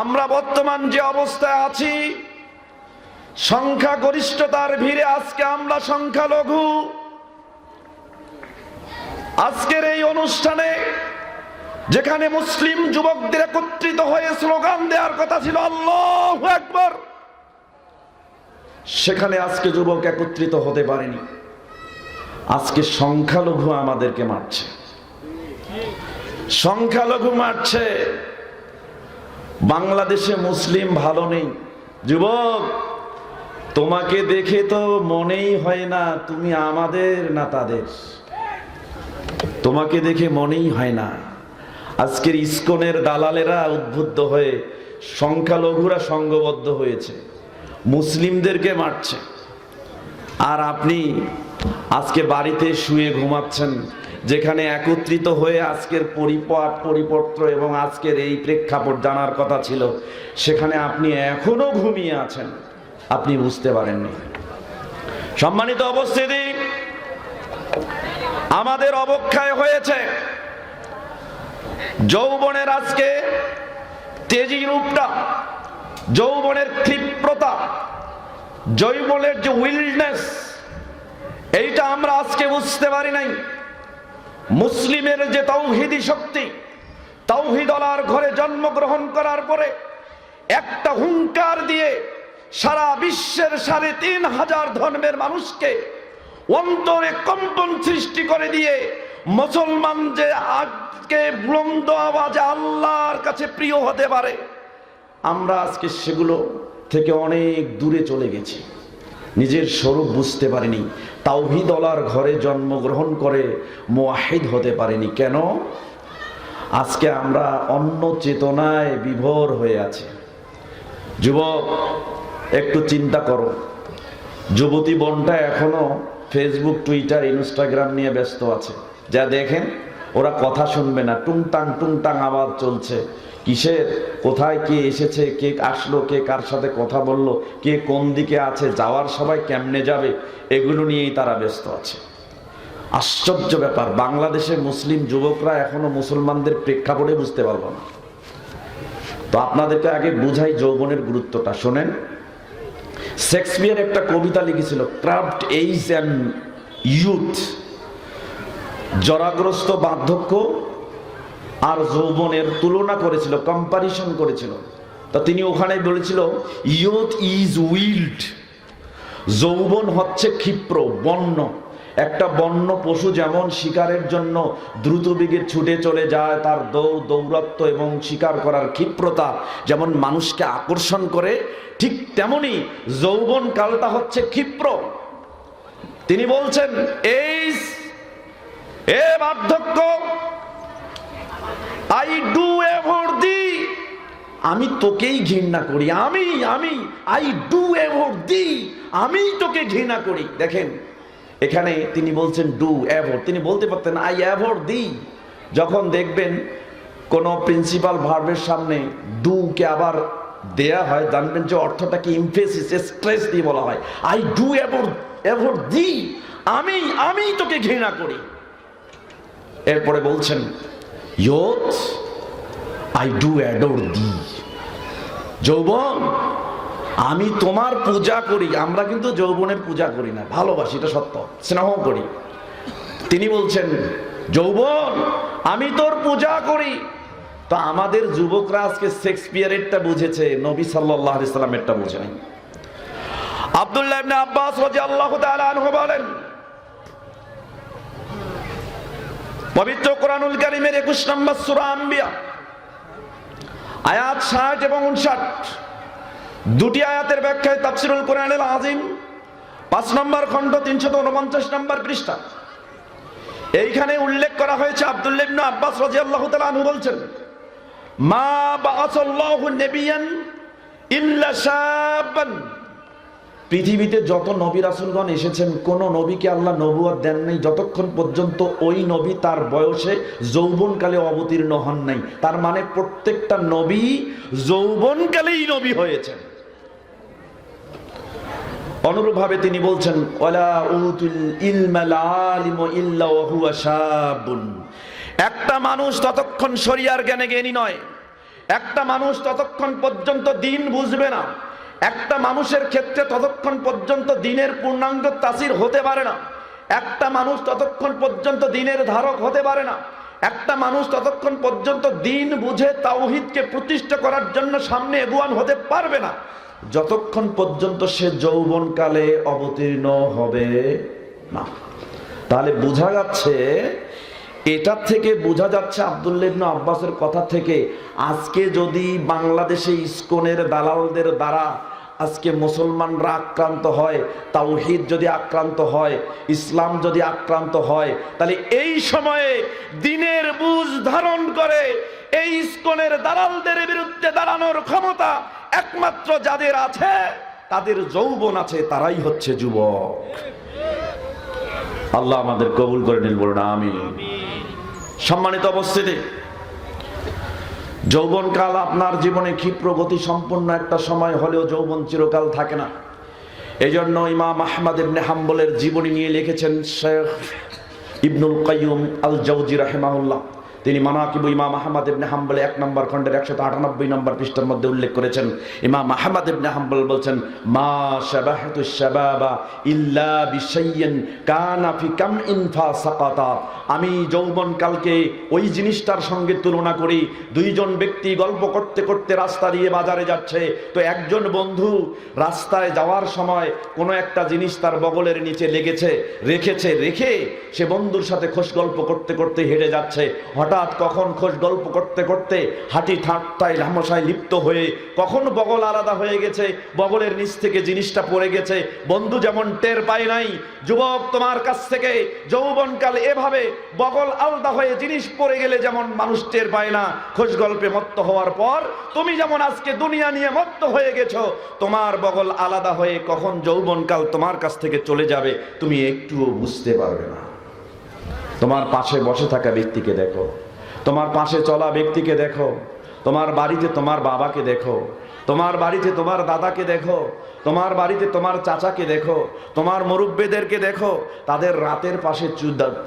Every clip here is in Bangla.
আমরা বর্তমান যে অবস্থায় আছি, সংখ্যাগরিষ্ঠতার ভিড়ে আজকে আমরা সংখ্যালঘু। আজকের এই অনুষ্ঠানে যেখানে মুসলিম যুবকদের একত্রিত হয়ে স্লোগান দেওয়ার কথা ছিল আল্লাহ একবার সেখানে আজকে যুবক একত্রিত হতে পারেনি। আজকে সংখ্যালঘু আমাদেরকে মারছে। সংখ্যালঘু মারছে। বাংলাদেশে মুসলিম ভালো নেই। যুবক, তোমাকে দেখে তো মনেই হয় না তুমি আমাদের না তাদের। তোমাকে দেখে মনেই হয় না। আজকের ইস্কনের দালালেরা উদ্বুদ্ধ হয়ে সংখ্যালঘুরা সংঘবদ্ধ হয়েছে। মুসলিমদেরকে মারছে। আর আপনি আজকে বাড়িতে শুয়ে ঘুমাচ্ছেন যেখানে একত্রিত হয়ে আজকের পরিপাট পরিপত্র এবং আজকের এই প্রেক্ষাপট জানার কথা ছিল, সেখানে আপনি এখনও ঘুমিয়ে আছেন। আপনি বুঝতে পারেননি। সম্মানিত অবস্থিতি আমাদের অবক্ষয় হয়েছে। যৌবনের আজকে তেজি রূপটা, যৌবনের ক্ষিপ্রতা যৌবনের যে উইল্ডনেস এইটা আমরা আজকে বুঝতে পারি নাই। মুসলিমের যে তৌহিদি শক্তি, তৌহিদলার ঘরে জন্মগ্রহণ করার পরে একটা হুঙ্কার দিয়ে সারা বিশ্বের সাড়ে তিন হাজার ধর্মের মানুষকে অন্তরে কম্পন সৃষ্টি করে দিয়ে মুসলমান যে আজকে বুলন্দ আওয়াজে আল্লাহর কাছে প্রিয় হতে পারে, আমরা আজকে সেগুলো থেকে অনেক দূরে চলে গেছি। নিজের স্বরূপ বুঝতে পারিনি। তাওহিদলার ঘরে জন্মগ্রহণ করে মোয়াহিদ হতে পারিনি। কেন? আজকে আমরা অন্য চেতনায় বিভোর হয়ে আছি। যুবক, একটু চিন্তা করো। যুবতী বনটা এখনও ফেসবুক টুইটার ইনস্টাগ্রাম নিয়ে ব্যস্ত আছে। যা দেখেন ওরা কথা শুনবে না। টুংটাং টুংটাং আওয়াজ চলছে। কিসের? কোথায় কে এসেছে? কে আসলো? কে কার সাথে কথা বলল? কে কোন দিকে আছে? যাওয়ার সবাই কেমনে যাবে? এগুলো নিয়েই তারা ব্যস্ত আছে। আশ্চর্য ব্যাপার, বাংলাদেশের মুসলিম যুবকরা এখনও মুসলমানদের প্রেক্ষাপটে বুঝতে পারব না। তো আপনাদেরকে আগে বুঝাই যৌবনের গুরুত্বটা। শোনেন, শেক্সপিয়ার একটা কবিতা লিখেছিল, ক্রাফট এইজ অ্যান্ড ইউথ জরাগ্রস্ত বার্ধক্য আর যৌবনের তুলনা করেছিল কম্পারিশন করেছিল। তা তিনি ওখানে বলেছিল ইয়ুথ ইজ উইল্ড যৌবন হচ্ছে ক্ষিপ্র, বন্য। একটা বন্য পশু যেমন শিকারের জন্য দ্রুত বেগে ছুটে চলে যায়, তার দৌড় দৌরত্ব এবং শিকার করার ক্ষিপ্রতা যেমন মানুষকে আকর্ষণ করে, ঠিক তেমনি যৌবন কালটা হচ্ছে ক্ষিপ্র। তিনি বলছেন এই এ বার্ধক্য আই ডু এভর দি আমি তোকেই ঘৃণা করি, আমি আমি আই ডু এভর দি আমি তোকে ঘৃণা করি। দেখেন, এখানে তিনি বলছেন ডু এভর তিনি বলতে পারতেন আই এভর দি যখন দেখবেন কোন প্রিন্সিপাল ভার্বের সামনে ডু কে আবার দেয়া হয়, জানবেন যে অর্থটাকে ইমফেসিস স্ট্রেস দিয়ে বলা হয়। I do ever ever the আমি আমি তোকে ঘৃণা করি। এরপরে বলছেন, ইয়ত আই ডু অ্যাডোর দি যৌবন, আমি তোমার পূজা করি। আমরা কিন্তু যৌবনের পূজা করি না, ভালোবাসি, এটা সত্য স্নেহ করি। তিনি বলছেন, যৌবন, আমি তোর পূজা করি। তো আমাদের যুবকরা আজকে শেক্সপিয়ারেরটা বুঝেছে, নবী সাল্লাহ ইসলামেরটা বুঝে নাই। আব্দুল্লাহ আব্বাস রাদিয়াল্লাহু আল্লাহ বলেন পবিত্র কোরআনুল কারিমের একুশ নম্বর সুরা আম্বিয়া আয়াত ষাট এবং উনষাট। দুটি আয়াতের ব্যাখ্যায় তাফসিরুল কোরআনুল আজিম পাঁচ নম্বর খণ্ড তিনশত উনপঞ্চাশ নম্বর পৃষ্ঠা। এইখানে উল্লেখ করা হয়েছে আব্দুল্লাহ ইবনে আব্বাস রাদিয়াল্লাহু তাআলা আনহু বলছেন, মা বাআসাল্লাহু নাবিয়ান ইল্লা শাবান পৃথিবীতে যত নবী রাসুলগণ এসেছেন, কোন নবীকে আল্লাহ নবুয়াদ দেন নাই। যতক্ষণ পর্যন্ত ওই নবী তার বয়সে যৌবনকালে অবতীর্ণ হন নাই। তার মানে প্রত্যেকটা নবী যৌবনকালেই নবী হয়েছেন। অনুরূপভাবে তিনি বলছেন, ওয়ালা উতুল ইলমাল আলিম ইল্লা হুয়া শাবুন। একটা মানুষ ততক্ষণ শরিয়ার জ্ঞানে জ্ঞানী নয়। একটা মানুষ ততক্ষণ পর্যন্ত দিন বুঝবে না। একটা মানুষের ক্ষেত্রে ততক্ষণ পর্যন্ত দিনের পূর্ণাঙ্গ তাসির হতে পারে না। একটা মানুষ ততক্ষণ পর্যন্ত দিনের ধারক হতে পারে না। একটা মানুষ ততক্ষণ পর্যন্ত দিন বুঝে তাওহিদকে প্রতিষ্ঠা করার জন্য সামনে এগুয়ান হতে পারবে না। যতক্ষণ পর্যন্ত সে যৌবনকালে অবতীর্ণ হবে না। তাহলে বোঝা যাচ্ছে, এটা থেকে বোঝা যাচ্ছে আবদুল্লাহ ইবনে আব্বাসের কথা থেকে, আজকে যদি বাংলাদেশে ইস্কনের দালালদের দ্বারা আজকে মুসলমানরা আক্রান্ত হয়, তাওহিদ যদি আক্রান্ত হয়, ইসলাম যদি আক্রান্ত হয়, তাহলে এই সময়ে দিনের বুঝ ধারণ করে এই ইসকনের দালালদের বিরুদ্ধে দাঁড়ানোর ক্ষমতা একমাত্র যাদের আছে, তাদের যৌবন আছে, তারাই হচ্ছে যুবক। আল্লাহ আমাদের কবুল করে নিল বলুন আমি সম্মানিত অবস্থিতি যৌবনকাল আপনার জীবনে ক্ষিপ্র গতি সম্পন্ন একটা সময় হলেও যৌবন চিরকাল থাকে না। এই জন্য ইমাম আহমদ ইবনে হাম্বলের জীবনী নিয়ে লিখেছেন শেখ ইবনুল কাইম আল জৌজি রাহেমাউল্লাহ তিনি মানাকিবু ইমাম আহমদ ইবনে হাম্বল এক নম্বর খণ্ডের একশত আটানব্বই নম্বর পৃষ্ঠার মধ্যে উল্লেখ করেছেন। ইমাম আহমদ ইবনে হাম্বল বলছেন, মা শাবাহতু শাবাবা ইল্লা বিশাইয়িন কানা ফি কাম ইনফা সাকাতা আমি যৌবনকালকে ওই জিনিসটার সঙ্গে তুলনা করি, দুইজন ব্যক্তি গল্প করতে করতে রাস্তা দিয়ে বাজারে যাচ্ছে। তো একজন বন্ধু রাস্তায় যাওয়ার সময় কোনো একটা জিনিস তার বগলের নিচে লেগেছে, রেখেছে, রেখে সে বন্ধুর সাথে খোশ গল্প করতে করতে হেঁটে যাচ্ছে। হঠাৎ কখন খোশ গল্প করতে করতে হাঁটি ঠাট্টায় লামসায় লিপ্ত হয়ে কখন বগল আলাদা হয়ে গেছে, বগলের নিচ থেকে জিনিসটা পড়ে গেছে, বন্ধু যেমন টের পায় নাই, যুবক তোমার কাছ থেকে, যৌবনকাল এভাবে বগল আলাদা হয়ে জিনিস পড়ে গেলে যেমন মানুষ টের পায় না, খোশ গল্পে মত্ত হওয়ার পর তুমি যেমন আজকে দুনিয়া নিয়ে মত্ত হয়ে গেছো, তোমার বগল আলাদা হয়ে কখন যৌবনকাল তোমার কাছ থেকে চলে যাবে, তুমি একটুও বুঝতে পারবে না। তোমার পাশে বসে থাকা ব্যক্তিকে দেখো। তোমার পাশে চলা ব্যক্তিকে দেখো। তোমার বাড়িতে তোমার বাবাকে দেখো। তোমার বাড়িতে তোমার দাদাকে দেখো। তোমার বাড়িতে তোমার চাচাকে দেখো। তোমার মুরব্বেদেরকে দেখো। তাদের রাতের পাশে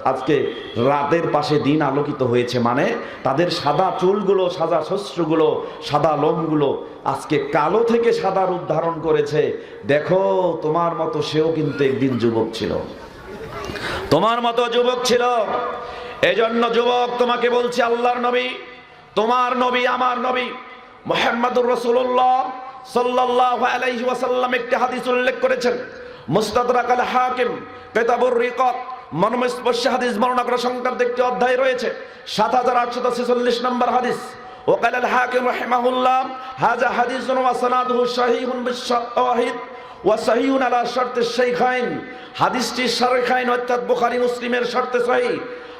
আজকে রাতের পাশে দিন আলোকিত হয়েছে। মানে তাদের সাদা চুলগুলো, সাদা শস্যগুলো, সাদা লোমগুলো আজকে কালো থেকে সাদা রূপ ধারণ করেছে। দেখো, তোমার মতো সেও কিন্তু একদিন যুবক ছিল। তোমার মতো যুবক ছিল। এজন্য যুবক তোমাকে বলছি আল্লাহর নবী তোমার নবী আমার নবী মোহাম্মদুর রসুল্লাহ সাল্লাল্লাহু আলাইহি ওয়াসাল্লাম একটি হাদিস উল্লেখ করেছেন মুস্তাদরাক আল হাকিম কিতাবুর রিকাত মর্মস্পর্শ হাদিস বর্ণনা করা সংক্রান্ত একটি অধ্যায় রয়েছে সাত হাজার আটশত ছেচল্লিশ নম্বর হাদিস وقال الحاكم رحمه الله هذا حديث وسناده صحيح بالشواهد ওয়াসাহিউন আলা শর্তে শেখাইন হাদিসটি শারখাইন অর্থাৎ বুখারী মুসলিমের শর্তে সহি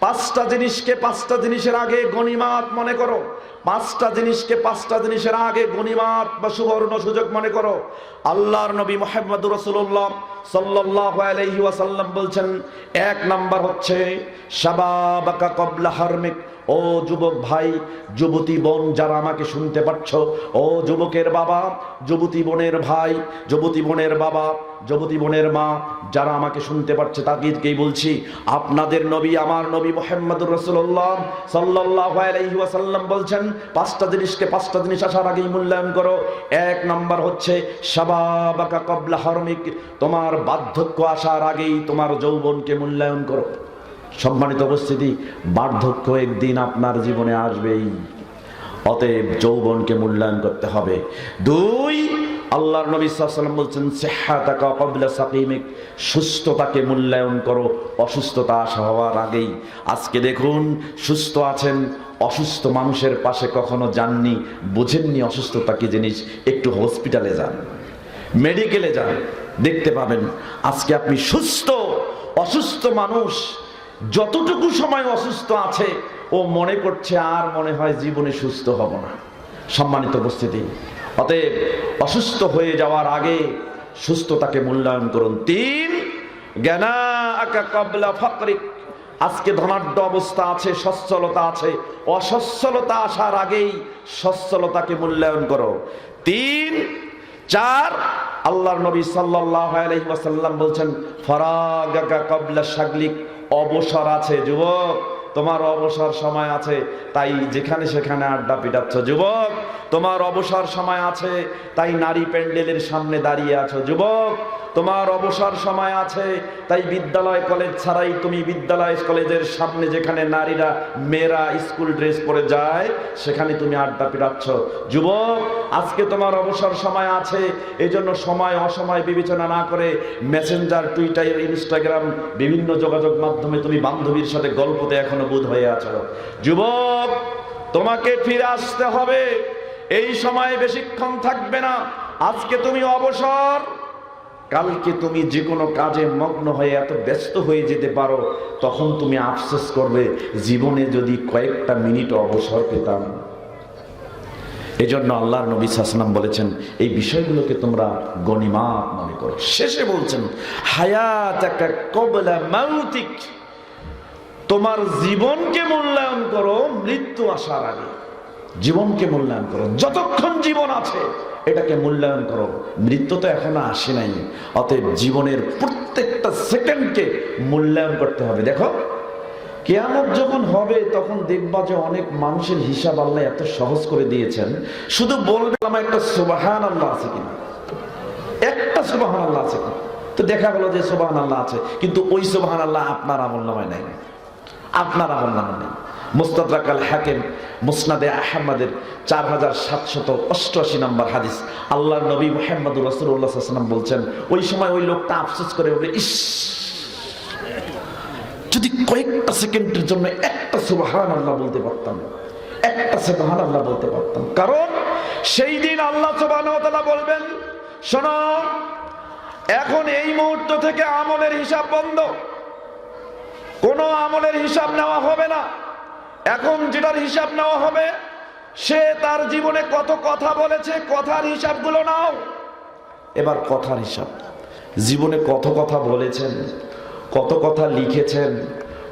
পাঁচটা জিনিসকে পাঁচটা জিনিসের আগে গনিমাত মনে করো। পাঁচটা জিনিসকে পাঁচটা জিনিসের আগে গনিমাত বা সুবর্ণ সুযোগ মনে করো। আল্লাহর নবী মোহাম্মদ রসুল্লাহ সাল্লাল্লাহু আলাইহি ওয়াসাল্লাম বলছেন, এক নাম্বার হচ্ছে, শাবাবাকা কবলা হারমিক। ও যুবক ভাই, যুবতী বোন, যারা আমাকে শুনতে পাচ্ছ, ও যুবকের বাবা, যুবতী বোনের ভাই, যুবতী বোনের বাবা যুবতী বোনের মা, যারা আমাকে শুনতে পারছে তাদেরকেই বলছি, আপনাদের নবী, আমার নবী মোহাম্মদুর রসুল্লাহ সাল্লাহ আলাইহি ওয়াসাল্লাম বলছেন, পাঁচটা জিনিসকে পাঁচটা জিনিস আসার আগেই মূল্যায়ন করো। এক নম্বর হচ্ছে সাবাবাকা কবলা হরমিক, তোমার বার্ধক্য আসার আগেই তোমার যৌবনকে মূল্যায়ন করো। সম্মানিত উপস্থিতি, বার্ধক্য একদিন আপনার জীবনে আসবেই। অতএব যৌবনকে মূল্যায়ন করতে হবে। দুই আল্লাহর নবী সাল্লাম বলছেন সেহাতাকা কবলা সাকিমিক, সুস্থতাকে মূল্যায়ন করো, অসুস্থতা আসা হওয়ার আগেই। আজকে দেখুন, সুস্থ আছেন, অসুস্থ মানুষের পাশে কখনো যাননি, বুঝেননি অসুস্থতা কি জিনিস, একটু হসপিটালে যান, মেডিকেলে যান, দেখতে পাবেন, আজকে আপনি সুস্থ, অসুস্থ মানুষ, যতটুকু সময় অসুস্থ আছে, ও মনে করছে আর মনে হয় জীবনে সুস্থ হব না। সম্মানিত উপস্থিতি অতএব অসুস্থ হয়ে যাওয়ার আগে সুস্থতাকে মূল্যায়ন করুন। তিন জ্ঞানা আকা কবলা ফকরিক। আজকে ধনাঢ্য অবস্থা আছে, সচ্ছলতা আছে। অসচ্ছলতা আসার আগেই সচ্ছলতাকে মূল্যায়ন করো। তিন, চার, আল্লাহর নবী ওয়াসাল্লাম বলছেন, ফরাগাকা ক্বাবলা শাগলিক, অবসর আছে। যুবক তোমার অবসর সময় আছে, তাই যেখানে সেখানে আড্ডা পিটাচ্ছ, যুবক। তোমার অবসর সময় আছে, তাই নারী প্যান্ডেলের সামনে দাঁড়িয়ে আছো, যুবক। তোমার অবসর সময় আছে, তাই বিদ্যালয় কলেজ ছাড়াই তুমি বিদ্যালয় কলেজের সামনে যেখানে নারীরা, মেয়েরা স্কুল ড্রেস পরে যায়, সেখানে তুমি আড্ডা পিটাচ্ছ। যুবক, আজকে তোমার অবসর সময় আছে এই জন্য সময় অসময় বিবেচনা না করে মেসেঞ্জার টুইটার ইনস্টাগ্রাম বিভিন্ন যোগাযোগ মাধ্যমে তুমি বান্ধবীর সাথে গল্পতে এখনও বোধ হয়ে আছো। যুবক, তোমাকে ফিরে আসতে হবে। এই সময় বেশিক্ষণ থাকবে না। আজকে তুমি অবসর। কালকে তুমি যে কোনো কাজে মগ্ন হয়ে এত ব্যস্ত হয়ে যেতে পারো, তখন তুমি আফসোস করবে, জীবনে যদি কয়েকটা মিনিট অবসর পেতাম। এই জন্য আল্লাহর নবী সাসনাম বলেছেন, এই বিষয়গুলোকে তোমরা গণিমাত মনে করো। শেষে বলছেন হায়াত একটা কবলা মাউতিক, তোমার জীবনকে মূল্যায়ন করো মৃত্যু আসার আগে। জীবনকে মূল্যায়ন করো, যতক্ষণ জীবন আছে এটাকে মূল্যায়ন করো। মৃত্যু তো এখনও আসে নাই। অতএব জীবনের প্রত্যেকটা সেকেন্ডকে মূল্যায়ন করতে হবে। দেখো, কেয়ামত যখন হবে, তখন দেখবা যে অনেক মানুষের হিসাব আল্লাহ এত সহজ করে দিয়েছেন। শুধু বলবে আমার একটা সুবাহান আল্লাহ আছে কিনা? একটা সুবাহান আল্লাহ আছে কিনা? তো দেখা গেল যে সুবাহান আল্লাহ আছে, কিন্তু ওই সুবাহান আল্লাহ আপনার আমল নামায় নাই। আপনার আমল নামা নেই। মুস্তাদরাক আল হাকিম, মুসনাদে আহমদের চার হাজার সাতশত অষ্টআশি নম্বর হাদিস। আল্লাহ নবী মোহাম্মদ রসুল্লাহাম বলছেন, ওই সময় ওই লোকটা আফসোস করে বলে ইস, যদি কয়েকটা সেকেন্ডের জন্য একটা সুবাহান আল্লাহ বলতে পারতাম, একটা সুবাহান আল্লাহ বলতে পারতাম। কারণ সেই দিন আল্লাহ সুবাহ বলবেন, শোনো, এখন এই মুহূর্ত থেকে আমলের হিসাব বন্ধ। কোনো আমলের হিসাব নেওয়া হবে না। এখন যেটার হিসাব নেওয়া হবে, সে তার জীবনে কত কথা বলেছে, কথার হিসাবগুলো নাও। এবার কথার হিসাব। জীবনে কত কথা বলেছেন, কত কথা লিখেছেন,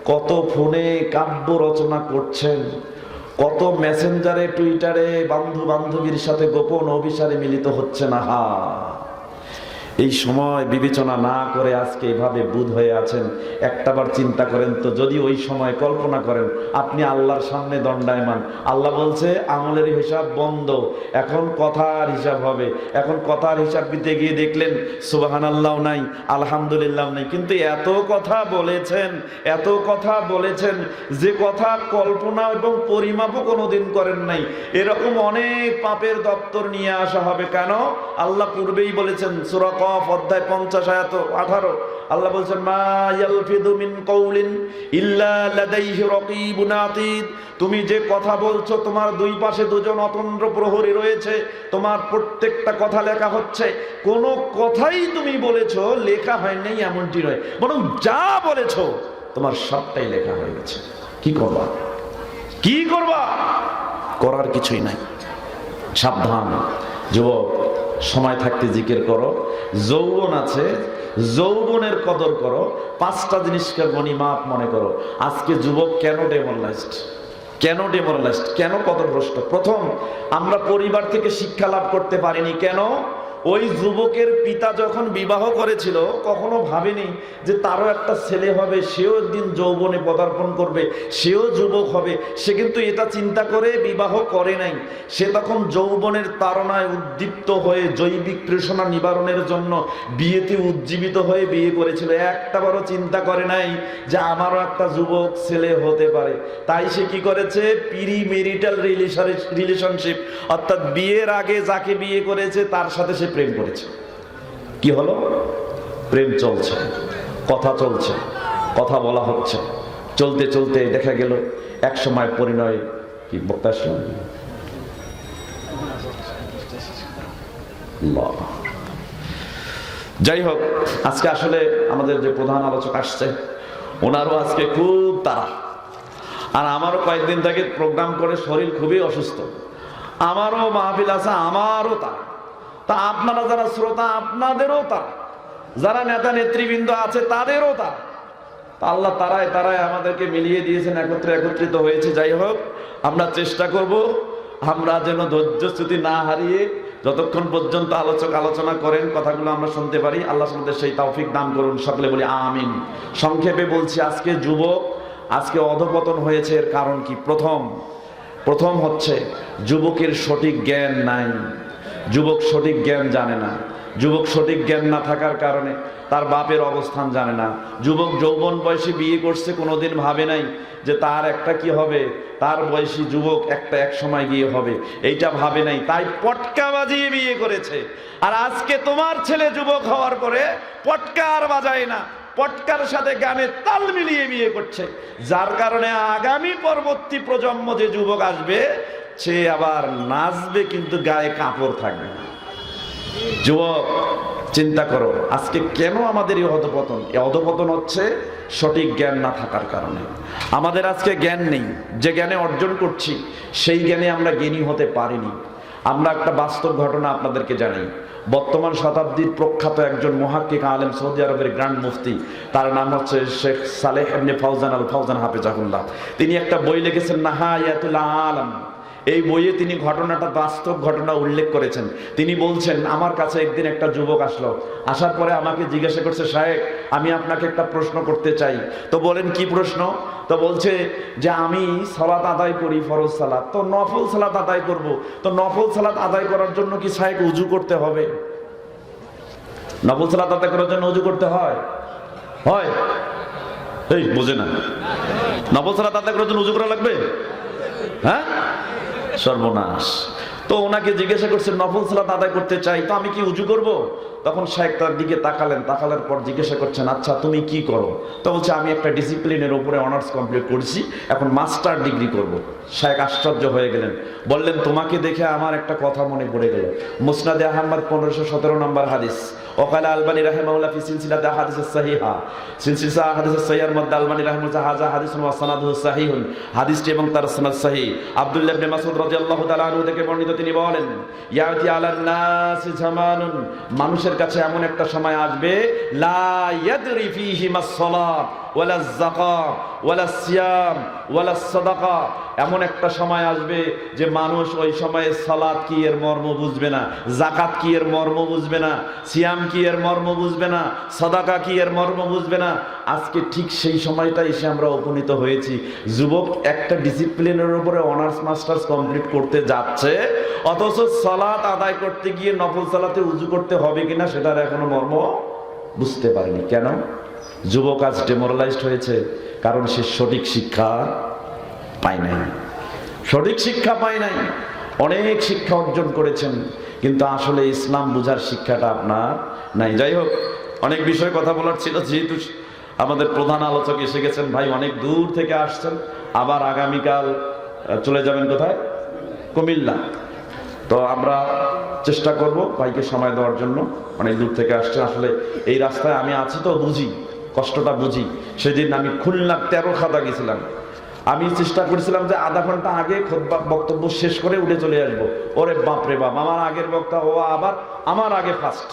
কত ফোনে কাব্য রচনা করছেন, কত মেসেঞ্জারে, টুইটারে বান্ধু বান্ধবীর সাথে গোপন অভিসারে মিলিত হচ্ছে না। হা এই সময় বিবেচনা না করে আজকে এভাবে বুধ হয়ে আছেন, একটাবার চিন্তা করেন তো, যদি ওই সময় কল্পনা করেন, আপনি আল্লাহর সামনে দণ্ডায়মান। আল্লাহ বলছে, আমলের হিসাব বন্ধ, এখন কথার হিসাব হবে। এখন কথার হিসাব দিতে গিয়ে দেখলেন সুবাহান আল্লাহ নাই, আলহামদুলিল্লাহ নাই। কিন্তু এত কথা বলেছেন, এত কথা বলেছেন, যে কথা কল্পনা এবং পরিমাপও কোনোদিন করেন নাই। এরকম অনেক পাপের দপ্তর নিয়ে আসা হবে কেন? আল্লাহ পূর্বেই বলেছেন, সুরা কফ, অধ্যায় পঞ্চাশ, আয়াত আঠারো। আল্লাহ বলছেন, মা ইয়ালফিদু মিন কওলিন ইল্লা লাদাইহি রাকীবুন আতীদ তুমি যে কথা বলছো, তোমার দুই পাশে দুজন অতন্দ্র প্রহরী রয়েছে, তোমার প্রত্যেকটা কথা লেখা হচ্ছে। কোনো কথাই তুমি বলেছ, লেখা হয় নাই, এমনটি নয়। বরং যা বলেছ, তোমার সবটাই লেখা হয়ে গেছে। কি করবা? কি করবা? করার কিছুই নাই। সাবধান, যুবক। সময় থাকতে জিকির করো। যৌবন আছে, যৌবনের কদর করো। পাঁচটা জিনিসকে গণিমাপ মনে করো। আজকে যুবক কেন ডেমোরালাইজড কেন ডেমোরালাইজড কেন কদরভ্রষ্ট প্রথম, আমরা পরিবার থেকে শিক্ষা লাভ করতে পারিনি। কেন? ওই যুবকের পিতা যখন বিবাহ করেছিল, কখনো ভাবেনি যে তারও একটা ছেলে হবে, সেও একদিন যৌবনে পদার্পণ করবে, সেও যুবক হবে। সে কিন্তু এটা চিন্তা করে বিবাহ করে নাই। সে তখন যৌবনের তাড়নায় উদ্দীপ্ত হয়ে জৈবিক তৃষ্ণা নিবারণের জন্য বিয়েতে উজ্জীবিত হয়ে বিয়ে করেছিল। একটা বড় চিন্তা করে নাই যে আমারও একটা যুবক ছেলে হতে পারে। তাই সে কি করেছে? পিরি মেরিটাল রিলেশনশিপ, অর্থাৎ বিয়ের আগে যাকে বিয়ে করেছে, তার সাথে সে প্রেম করেছে। কি হলো? প্রেম চলছে। কথা চলছে। কথা বলা হচ্ছে। চলতে চলতে দেখা গেল, এক সময় পরিণয় কি যাই হোক, আজকে আসলে আমাদের যে প্রধান আলোচক আসছে, ওনারও আজকে খুব তারা আর আমারও কয়েকদিন থেকে প্রোগ্রাম করে শরীর খুবই অসুস্থ। আমারও মাহফিল আছে, আমারও তারা তা আপনারা যারা শ্রোতা, আপনাদেরও তা। যারা নেতা নেতৃবৃন্দ আছে, তাদেরও তা। আল্লাহ তারাই তারাই আমাদেরকে মিলিয়ে দিয়েছেন, একত্রে একত্রিত হয়েছে। যাই হোক, আমরা চেষ্টা করব আমরা যেন ধৈর্যচ্যুতি না হারিয়ে যতক্ষণ পর্যন্ত আলোচক আলোচনা করেন, কথাগুলো আমরা শুনতে পারি। আল্লাহ আমাদের সেই তৌফিক দান করুন, সকলে বলি আমিন। সংক্ষেপে বলছি, আজকে যুবক, আজকে অধপতন হয়েছে, এর কারণ কি? প্রথম প্রথম হচ্ছে, যুবকের সঠিক জ্ঞান নাই। যুবক সঠিক জ্ঞান জানে না। যুবক সঠিক জ্ঞান না থাকার কারণে তার বাপের অবস্থান জানে না। যুবক যৌবন বয়সে বিয়ে করছে, কোনোদিন ভাবে নাই যে তার একটা কি হবে? তার বয়সী যুবক একটা এক সময় গিয়ে হবে। এইটা ভাবে নাই, তাই পটকা বাজিয়ে বিয়ে করেছে। আর আজকে তোমার ছেলে যুবক হওয়ার পরে পটকা আর বাজায় না। পটকার সাথে গানে তাল মিলিয়ে বিয়ে করছে। যার কারণে আগামী পরবর্তী প্রজন্ম যে যুবক আসবে সে আবার নাচবে কিন্তু গায়ে কাপড় থাকবে না। যুবক, চিন্তা করো, আজকে কেন আমাদের এই অধপতন? এই অধপতন হচ্ছে সঠিক জ্ঞান না থাকার কারণে। আমাদের আজকে জ্ঞান নেই। যে জ্ঞানে অর্জন করছি, সেই জ্ঞানে আমরা জ্ঞানী হতে পারিনি। আমরা একটা বাস্তব ঘটনা আপনাদেরকে জানি বর্তমান শতাব্দীর প্রখ্যাত একজন মহাক্কিক আলেম সৌদি আরবের গ্র্যান্ড মুফতি, তার নাম হচ্ছে শেখ সালেহ এমনি ফাউজান আল ফাউজান হাফিজাহুল্লাহ। তিনি একটা বই লিখেছেন, নাহায়াতুল আলম। এই বইয়ে তিনি ঘটনাটা, বাস্তব ঘটনা উল্লেখ করেছেন। তিনি বলছেন, আমার কাছে একদিন একটা যুবক আসলো। আসার পরে আমাকে জিজ্ঞাসা করছে, সাহেব, আমি আপনাকে একটা প্রশ্ন করতে চাই। তো বলেন, কি প্রশ্ন? তো বলছে যে, আমি সালাত আদায় করি ফরজ সালাত। তো নফল সালাত আদায় করব। তো নফল সালাত আদায় করার জন্য কি সাহেব উজু করতে হবে? নফল সালাত আদায় করার জন্য উজু করতে হয়? হয়? এই, বোঝে না। নফল সালাত আদায় করার জন্য উজু করা লাগবে? হ্যাঁ? সর্বনাশ। তো ওনাকে জিজ্ঞাসা করছেন নফল সালাত আদায় করতে চাই, তো আমি কি উজু করব? তখন শেখ তার দিকে তাকালেন, তাকালের পর জিজ্ঞাসা করছেন আচ্ছা তুমি কি করো? তো বলছে, আমি একটা ডিসিপ্লিনের উপরে অনার্স কমপ্লিট করেছি, এখন মাস্টার ডিগ্রি করব। শেখ আশ্চর্য হয়ে গেলেন, বললেন, তোমাকে দেখে আমার একটা কথা মনে পড়ে গেল। মুসনাদে আহমদ পনেরোশো সতেরো নম্বর হাদিস ওকালা আলবানী রাহেমাউল্লাহ ফি সিলসিলাতে হাদিসের সাহিহা। সিলসিলা হাদিসের সাহিহার মধ্যে আলবানী রাহমাতুল্লাহ হাজা হাদিস ওয়া সানাদুহু সাহিহুন। হাদিসটি এবং তার সনদ সহিহ আব্দুল্লাহ ইবনে মাসউদ রাদিয়াল্লাহু তাআলা আনহু থেকে বর্ণিত তিনি বলেন ইয়াতি আলান নাস জামানুন। মানুষের কাছে এমন একটা সময় আসবে, লা ইয়াদরি ফিহি মাস-সালাত ওয়ালা যাকাত ওয়ালা সিয়াম, ওয়ালা সাদাকা। এমন একটা সময় আসবে যে মানুষ ওই সময়ে সালাত কি এর মর্ম বুঝবে না জাকাত কি এর মর্ম বুঝবে না, সিয়াম কি এর মর্ম বুঝবে না, সদাকা কি এর মর্ম বুঝবে না। আজকে ঠিক সেই সময়টা এসে আমরা উপনীত হয়েছি। যুবক একটা ডিসিপ্লিনের উপরে অনার্স মাস্টার্স কমপ্লিট করতে যাচ্ছে, অথচ সালাত আদায় করতে গিয়ে নফল সালাতে উজু করতে হবে কিনা সেটার এখনও মর্ম বুঝতে পারেনি। কেন? যুবক আজ ডেমোরালাইজড হয়েছে, কারণ সে সঠিক শিক্ষা পায় নাই। সঠিক শিক্ষা পায় নাই, অনেক শিক্ষা অর্জন করেছেন, কিন্তু আসলে ইসলাম বুঝার শিক্ষাটা আপনার নাই। যাই হোক, অনেক বিষয় কথা বলার ছিল, যেহেতু আমাদের প্রধান আলোচক এসে গেছেন, ভাই অনেক দূর থেকে আসছেন, আবার আগামীকাল চলে যাবেন কোথায়? কুমিল্লা। তো আমরা চেষ্টা করব ভাইকে সময় দেওয়ার জন্য, অনেক দূর থেকে আসছে আসলে এই রাস্তায় আমি আছি তো বুঝি কষ্টটা বুঝি। সেদিন আমি খুলনা তেরো খাদা গেছিলাম। আমি চেষ্টা করেছিলাম যে আধা ঘণ্টা আগে বক্তব্য শেষ করে উঠে চলে আসব। ওরে বাপ রে বাপ, আমার আগের বক্তা ও আবার আমার আগে ফার্স্ট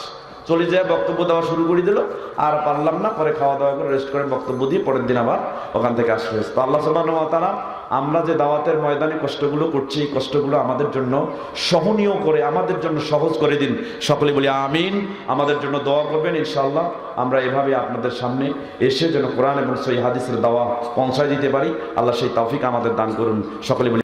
চলে যায় বক্তব্য দেওয়া শুরু করে দিল, আর পারলাম না, পরে খাওয়া দাওয়া করে রেস্ট করে বক্তব্য দিয়ে পরের দিন আবার ওখান থেকে আসলে আল্লাহ সাল্লাহ আমরা যে দাওয়াতের ময়দানে কষ্টগুলো করছি কষ্টগুলো আমাদের জন্য সহনীয় করে, আমাদের জন্য সহজ করে দিন। সকলে বলি আমিন। আমাদের জন্য দোয়া করবেন ইনশাল্লাহ আমরা এভাবে আপনাদের সামনে এসে যেন কোরআন এবং সৈহাদিসের হাদিসের দাওয়া পৌঁছায় দিতে পারি। আল্লাহ সেই তৌফিক আমাদের দান করুন। সকলে বলি